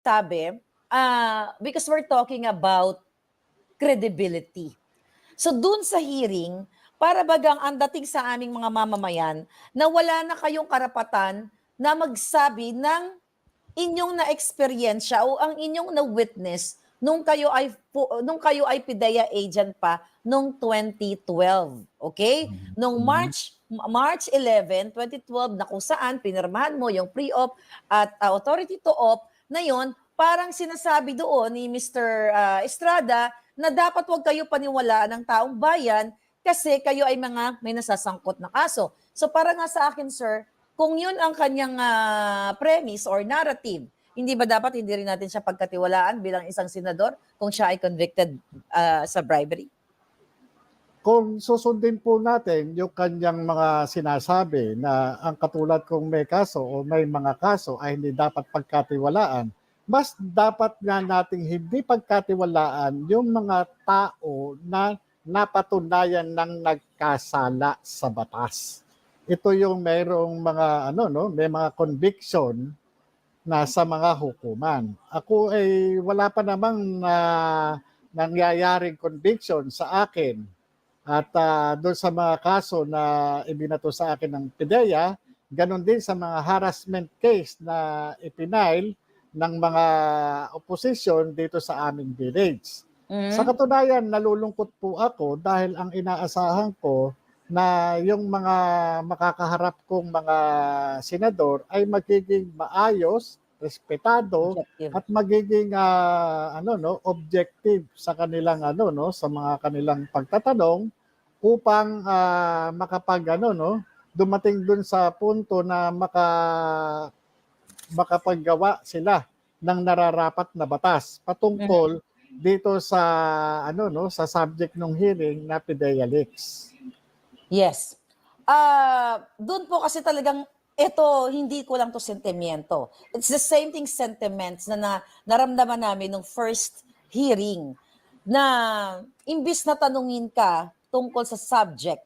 sabi, ah, because we're talking about credibility. So dun sa hearing, para bagang ang dating sa aming mga mamamayan na wala na kayong karapatan na magsabi ng inyong na-experiensya o ang inyong na-witness nung kayo ay nung kayo ay PIDEA agent pa nung 2012. Okay? Nung March March 11, 2012 na kung saan pinirmahan mo yung pre-op at uh, authority to op na yon parang sinasabi doon ni Mr. uh, Estrada na dapat wag kayo paniwalaan ng taong bayan kasi kayo ay mga may nasasangkot na kaso. So para nga sa akin, sir, kung yun ang kanyang ah, premise or narrative, hindi ba dapat hindi rin natin siya pagkatiwalaan bilang isang senador kung siya ay convicted ah, sa bribery? Kung susundin po natin yung kanyang mga sinasabi na ang katulad kung may kaso o may mga kaso ay hindi dapat pagkatiwalaan, mas dapat nga nating hindi pagkatiwalaan yung mga tao na napatunayan ng nagkasala sa batas. Ito yung mayroong mga ano no, may mga conviction na sa mga hukuman. Ako ay wala pa namang na nangyayaring conviction sa akin at ah, doon sa mga kaso na ibinato sa akin ng PIDEA, ganun din sa mga harassment case na ipinail ng mga opposition dito sa aming village. Mhm. Sa katunayan, nalulungkot po ako dahil ang inaasahan ko na yung mga makakaharap kong mga senador ay magiging maayos, respetado, Objective. at magiging ah, ano no objective sa kanilang ano no sa mga kanilang pagtatanong upang ah, makapag ano no dumating dun sa punto na maka makapaggawa sila ng nararapat na batas patungkol dito sa ano no sa subject ng hearing na PIDEA leaks. Yes. Ah, doon po kasi talagang ito hindi ko lang to sentimiento. It's the same thing sentiments na, na naramdaman namin nung first hearing na imbis na tanungin ka tungkol sa subject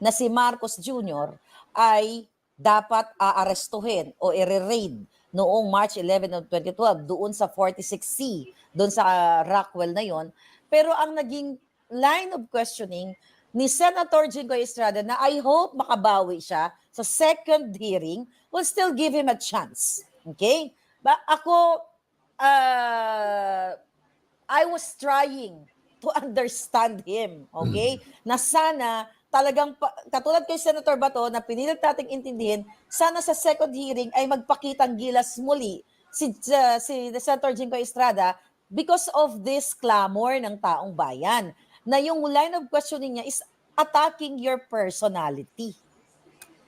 na si Marcos Jr. ay dapat aarestuhin o i-raid noong March 11 of 2012 doon sa 46C, doon sa ah, Rockwell na yon. Pero ang naging line of questioning ni Senator Jingoy Estrada na I hope makabawi siya sa second hearing will still give him a chance. Okay? Ba ako uh, I was trying to understand him, okay? Na sana talagang katulad kay Senator Bato na pinilit nating intindihin, sana sa second hearing ay magpakitang gilas muli si uh, si Senator Jingoy Estrada because of this clamor ng taong bayan na yung line of questioning niya is attacking your personality.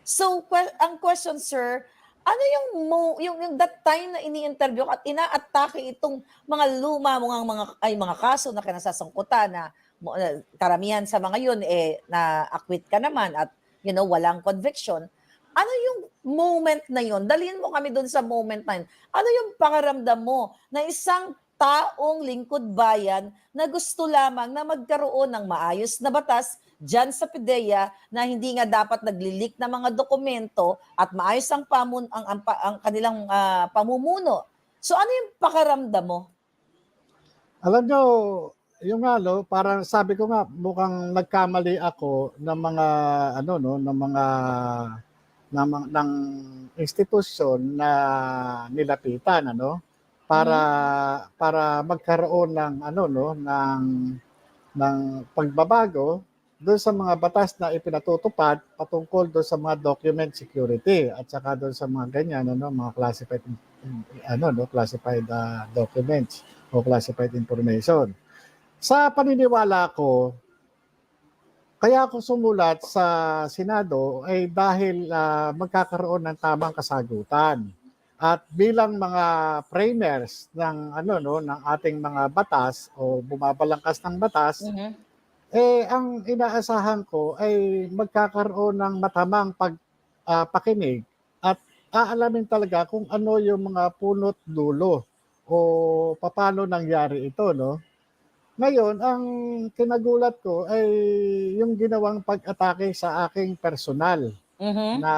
So, ang question, sir, ano yung, mo, yung, yung that time na ini-interview at ina-atake itong mga luma mga, mga, ay, mga kaso na kinasasangkutan na mo- na karamihan sa mga yun, eh, na acquit ka naman at, you know, walang conviction. Ano yung moment na yun? Dalhin mo kami doon sa moment na yun. Ano yung pakaramdam mo na isang taong lingkod bayan na gusto lamang na magkaroon ng maayos na batas dyan sa PIDEA na hindi nga dapat naglilik na mga dokumento at maayos ang, pamun, ang, ang, ang kanilang ah, pamumuno. So ano yung pakaramdam mo? Alam nyo, yung ano, parang sabi ko nga mukhang nagkamali ako ng mga ano no, ng mga ng, ng institusyon na nilapitan ano para para magkaroon ng ano no ng ng pagbabago doon sa mga batas na ipinatutupad patungkol doon sa mga document security at saka doon sa mga ganyan ano mga classified ano no classified ah, documents o classified information. Sa paniniwala ko, kaya ako sumulat sa Senado ay dahil ah, magkakaroon ng tamang kasagutan. At bilang mga framers ng ano no ng ating mga batas o bumabalangkas ng batas, eh ang inaasahan ko ay magkakaroon ng matamang pag ah, pakinig at aalamin talaga kung ano yung mga punot dulo o paano nangyari ito no. Ngayon, ang kinagulat ko ay yung ginawang pag-atake sa aking personal Mhm. na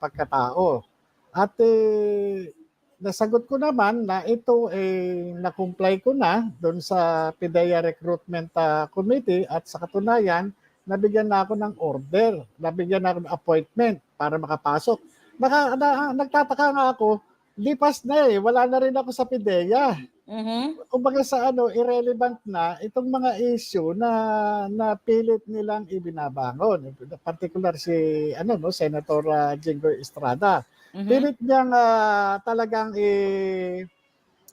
pagkatao. At eh, nasagot ko naman na ito eh na-comply ko na doon sa PIDEA Recruitment ah, Committee at sa katunayan, nabigyan na ako ng order, nabigyan na ako ng appointment para makapasok. Naka, na, nagtataka nga ako, lipas na eh, wala na rin ako sa PIDEA. Mhm. Kumbaga sa ano, irrelevant na itong mga issue na na pilit nilang ibinabangon. Particular si ano no, Senator uh, Jinggoy Estrada. Mhm. Pilit niyang ah, talagang eh,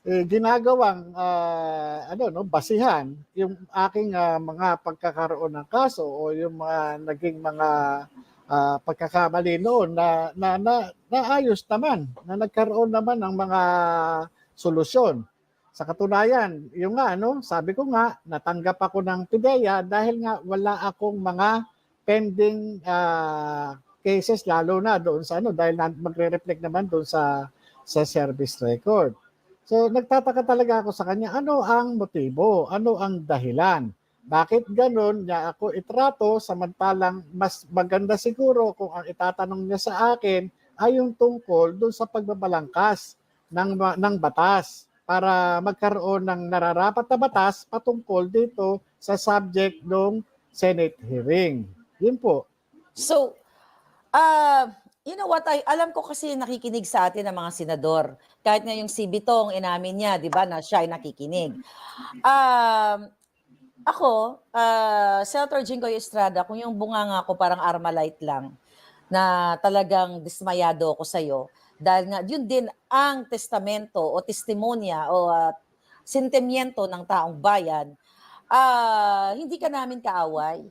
eh, ginagawang ah, ano no, basihan yung aking ah, mga pagkakaroon ng kaso o yung mga naging mga ah, pagkakamali noon na, na, na naayos naman, na nagkaroon naman ng mga solusyon. Sa katunayan, yung nga, ano, sabi ko nga, natanggap ako ng PIDEA dahil nga wala akong mga pending ah, cases, lalo na doon sa ano, dahil magre-reflect naman doon sa, sa service record. So, nagtataka talaga ako sa kanya, ano ang motibo? Ano ang dahilan? Bakit ganun niya ako itrato samantalang mas maganda siguro kung ang itatanong niya sa akin ay yung tungkol doon sa pagbabalangkas ng, ng batas para magkaroon ng nararapat na batas patungkol dito sa subject ng Senate hearing. Yun po. So, uh, you know what, I, alam ko kasi nakikinig sa atin ng mga senador. Kahit nga yung si Bitong, inamin niya, di ba, na siya ay nakikinig. Um, ako, uh, Senator Jingoy Estrada, kung yung bunganga ko parang Armalite lang, na talagang dismayado ako sa'yo, dahil nga yun din ang testamento o testimonya o uh, sentimiento ng taong bayan, ah, hindi ka namin kaaway.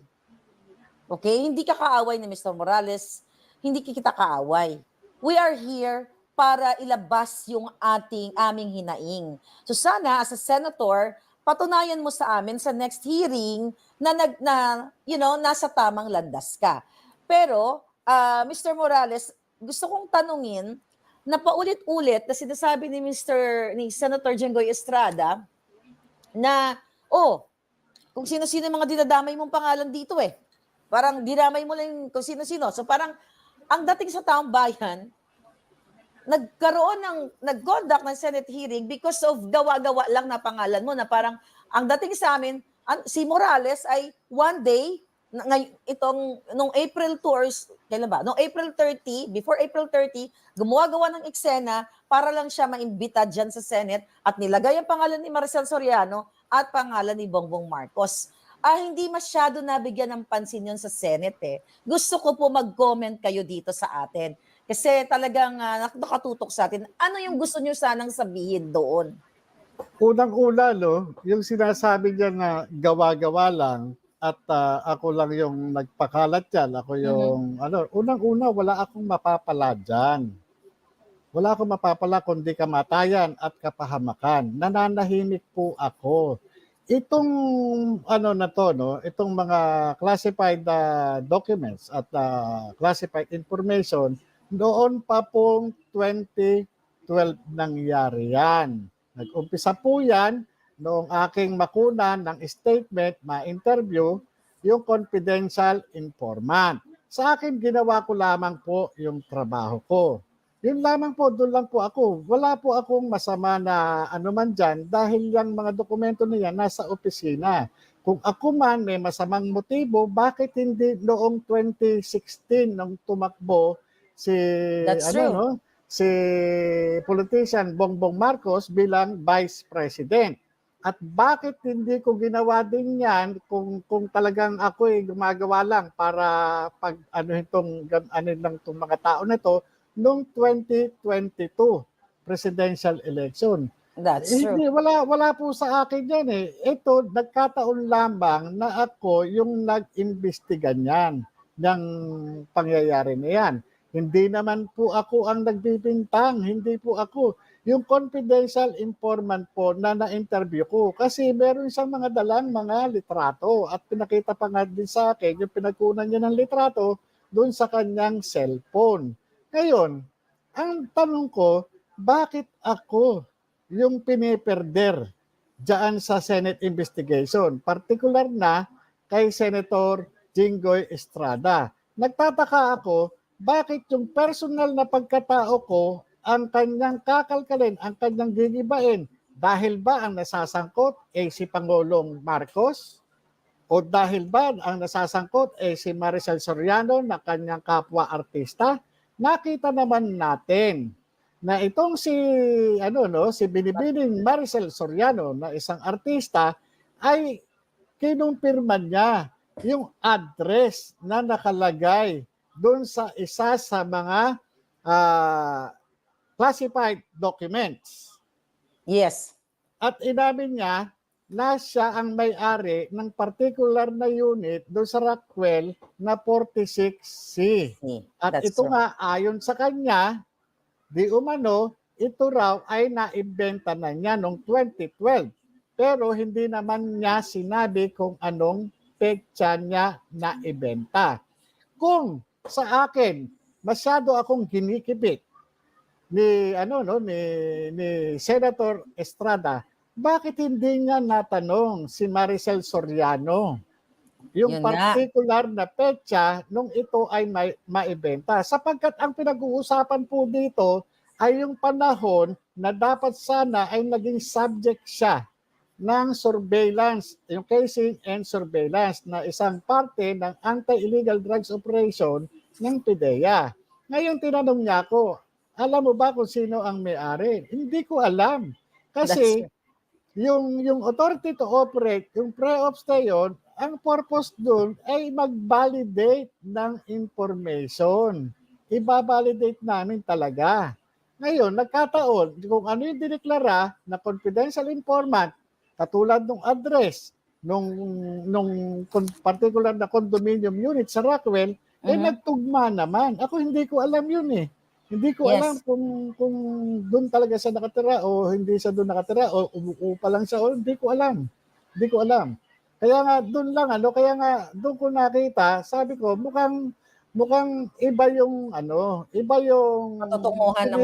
Okay? Hindi ka kaaway ni Mr. Morales, hindi kita kaaway. We are here para ilabas yung ating aming hinaing. So sana as a senator, patunayan mo sa amin sa next hearing na nag na you know, nasa tamang landas ka. Pero ah, Mr. Morales, gusto kong tanungin na paulit-ulit na sinasabi ni Mr. ni Senator Jenggoy Estrada na oh, kung sino-sino mga dinadamay mong pangalan dito eh. Parang dinamay mo lang kung sino-sino. So parang ang dating sa taong bayan, nagkaroon ng, nag-conduct ng Senate hearing because of gawa-gawa lang na pangalan mo na parang ang dating sa amin, an- si Morales ay one day, ngay- itong, nung April tours, kailan ba? Nung April 30, before April 30, gumawa-gawa ng eksena para lang siya maimbita dyan sa Senate at nilagay ang pangalan ni Maricel Soriano at pangalan ni Bongbong Marcos ah, hindi masyado nabigyan ng pansin yun sa Senate eh. Gusto ko po mag-comment kayo dito sa atin. Kasi talagang nak- nakatutok sa atin. Ano yung gusto nyo sanang sabihin doon? Unang-una, no, yung sinasabi niya na gawa-gawa lang at ah, ako lang yung nagpakalat yan, ako yung, ano, unang-una, wala akong mapapala dyan. Wala akong mapapala kundi kamatayan at kapahamakan. Nananahimik po ako. Itong ano na to, no, itong mga classified ah, documents at ah, classified information, noon pa pong 2012 nangyari yan. Nag-umpisa po yan noong aking makunan ng statement, ma-interview, yung confidential informant. Sa akin, ginawa ko lamang po yung trabaho ko. Yun lamang po, doon lang po ako. Wala po akong masama na ano man dyan dahil yung mga dokumento niya nasa opisina. Kung ako man may masamang motibo, bakit hindi noong 2016 nung tumakbo si That's ano true. no si politician Bongbong Marcos bilang vice president. At bakit hindi ko ginawa din yan kung kung talagang ako ay gumagawa lang para pag ano itong ano lang itong mga tao na to noong 2022 presidential election. That's Eh, true. Hindi, wala, wala po sa akin yan eh. Ito, nagkataon lamang na ako yung nag-imbestiga niyan, ng pangyayari na yan. Hindi naman po ako ang nagbibintang, hindi po ako. Yung confidential informant po na na-interview ko kasi meron siyang mga dalang mga litrato at pinakita pa nga din sa akin yung pinagkunan niya ng litrato doon sa kanyang cellphone. Ngayon, ang tanong ko, bakit ako yung piniperder dyan sa Senate investigation, particular na kay Senator Jinggoy Estrada. Nagtataka ako, bakit yung personal na pagkatao ko ang kanyang kakalkalin, ang kanyang gigibain. Dahil ba ang nasasangkot ay si Pangulong Marcos? O dahil ba ang nasasangkot ay si Maricel Soriano na kanyang kapwa artista? Nakita naman natin na itong si ano no si Binibining Maricel Soriano na isang artista ay kinumpirma niya yung address na nakalagay doon sa isa sa mga ah, classified documents. Yes. At inamin niya na siya ang may-ari ng particular na unit doon sa Rockwell na 46C. See, At ito true. nga, ayon sa kanya, di umano, ito raw ay naibenta na niya noong 2012. Pero hindi naman niya sinabi kung anong petsa niya naibenta. Kung sa akin, masyado akong ginikibit ni ano no ni ni Senator Estrada, bakit hindi niya natanong si Maricel Soriano yung Yun nga. particular na petsa nung ito ay may, maibenta. Sapagkat ang pinag-uusapan po dito ay yung panahon na dapat sana ay naging subject siya ng surveillance, yung casing and surveillance na isang parte ng anti-illegal drugs operation ng PIDEA. Ngayon tinanong niya ako, alam mo ba kung sino ang may-ari? Hindi ko alam. Kasi That's yung yung authority to operate, yung pre-ops na yun, ang purpose doon ay mag-validate ng information. Iba-validate namin talaga. Ngayon, nagkataon, kung ano yung dineklara na confidential informant, katulad ng address, nung, nung particular na condominium unit sa Rockwell, eh Mhm. nagtugma naman. Ako hindi ko alam yun eh. Hindi ko Yes. alam kung kung doon talaga siya nakatira o hindi siya doon nakatira o umuupa lang siya o hindi ko alam. Hindi ko alam. Kaya nga doon lang ano, kaya nga doon ko nakita, sabi ko mukhang mukhang iba yung ano, iba yung Patutunguhan ng...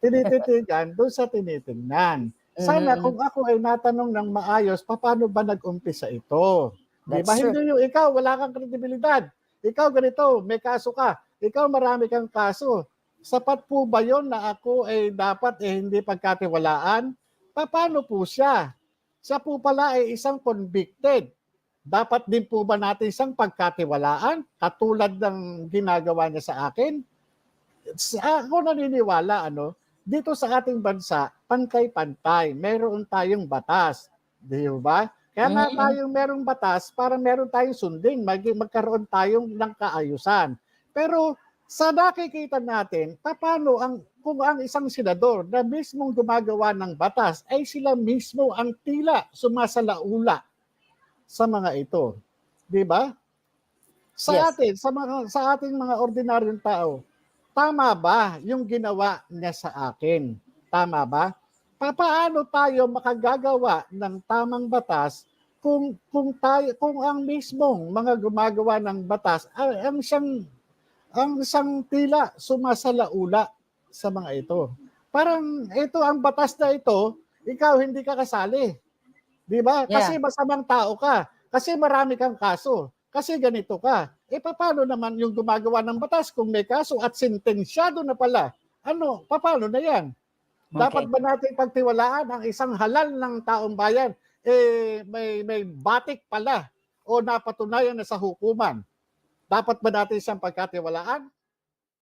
tinititigan doon sa tinitingnan. Sana Mhm. kung ako ay natanong ng maayos, paano ba nag-umpisa ito? Di ba? Hindi yung ikaw, wala kang kredibilidad. Ikaw ganito, may kaso ka. Ikaw marami kang kaso. Sapat po ba yon na ako ay dapat eh hindi pagkatiwalaan? Paano po siya? Siya po pala ay isang convicted. Dapat din po ba natin isang pagkatiwalaan katulad ng ginagawa niya sa akin? Sa ako naniniwala ano, dito sa ating bansa, pantay-pantay. Meron tayong batas. Di ba? Kaya nga Mhm. tayong merong batas para meron tayong sundin, mag magkaroon tayong ng kaayusan. Pero sa nakikita natin, paano ang kung ang isang senador na mismong gumagawa ng batas ay sila mismo ang tila sumasalaula sa mga ito. Di ba? Sa Yes. atin, sa mga sa ating mga ordinaryong tao, tama ba yung ginawa niya sa akin? Tama ba? Papaano tayo makagagawa ng tamang batas kung kung tayo kung ang mismong mga gumagawa ng batas ay ang siyang ang isang tila sumasalaula sa mga ito. Parang ito ang batas na ito, ikaw hindi ka kasali. 'Di ba? Yeah. Kasi masamang tao ka. Kasi marami kang kaso. Kasi ganito ka. Eh paano naman yung gumagawa ng batas kung may kaso at sentensyado na pala? Ano, paano na 'yan? Dapat ba natin pagtiwalaan ang isang halal ng taong bayan eh may may batik pala o napatunayan na sa hukuman? Dapat ba natin siyang pagkatiwalaan?